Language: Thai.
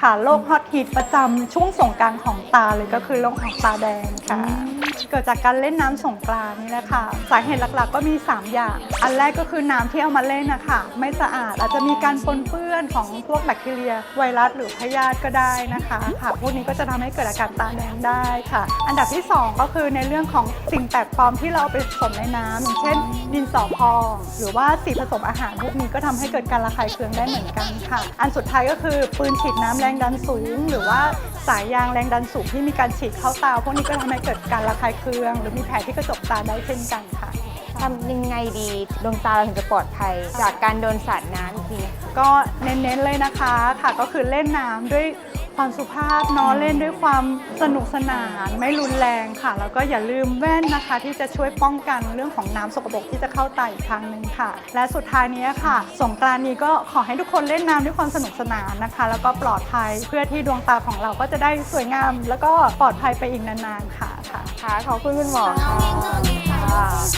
ค่ะ โรคฮอตฮิตประจำช่วงสงกรารของตาเลยก็คือโรคของตาแดงค่ะ เกิดจากการเล่นน้ำสงกรานนี่แหละค่ะ สาเหตุหลักๆ ก็มี 3 อย่าง อันแรกก็คือน้ำที่เอามาเล่นนะคะไม่สะอาดอาจจะมีการปนเปื้อนของพวกแบคทีเรีย ไวรัสหรือพยาธิก็ได้นะคะค่ะพวกนี้ก็จะทำให้เกิดอาการตาแดงได้ค่ะ อันดับที่ 2 ก็คือในเรื่องของสิ่งแปลกปลอมที่เราเอาไปผสมในน้ำอย่างเช่น ดินสอพอง หรือว่าสีผสมอาหารพวกนี้ก็ทำให้เกิดการระคายเคืองได้เหมือนกันค่ะ อันสุดท้ายก็คือปืนฉีดน้ำแรงดันสูง หรือว่าสายยางแรงดันสูงที่มีการฉีดเข้าตาพวกนี้ก็ทำให้เกิดการระคายเคือง หรือมีแผลที่กระจกตาได้เช่นกันค่ะ ทำยังไงดีดวงตาเราถึงจะปลอดภัย จากการโดนสาดน้ำอีกที ก็เน้นๆเลยนะคะค่ะก็คือเล่นน้ำด้วย ความสุภาพเนาะเล่นด้วยความสนุกสนานไม่รุนแรงค่ะ แล้วก็อย่าลืมแว่นนะคะ ที่จะช่วยป้องกันเรื่องของน้ำสกปรกที่จะเข้าตาอีกครั้งหนึ่งค่ะ และสุดท้ายนี้ค่ะ สงกรานนี้ก็ขอให้ทุกคนเล่นน้ำด้วยความสนุกสนานนะคะ แล้วก็ปลอดภัยเพื่อที่ดวงตาของเราก็จะได้สวยงาม แล้วก็ปลอดภัยไปอีกนานๆค่ะค่ะขอบคุณคุณหมอค่ะ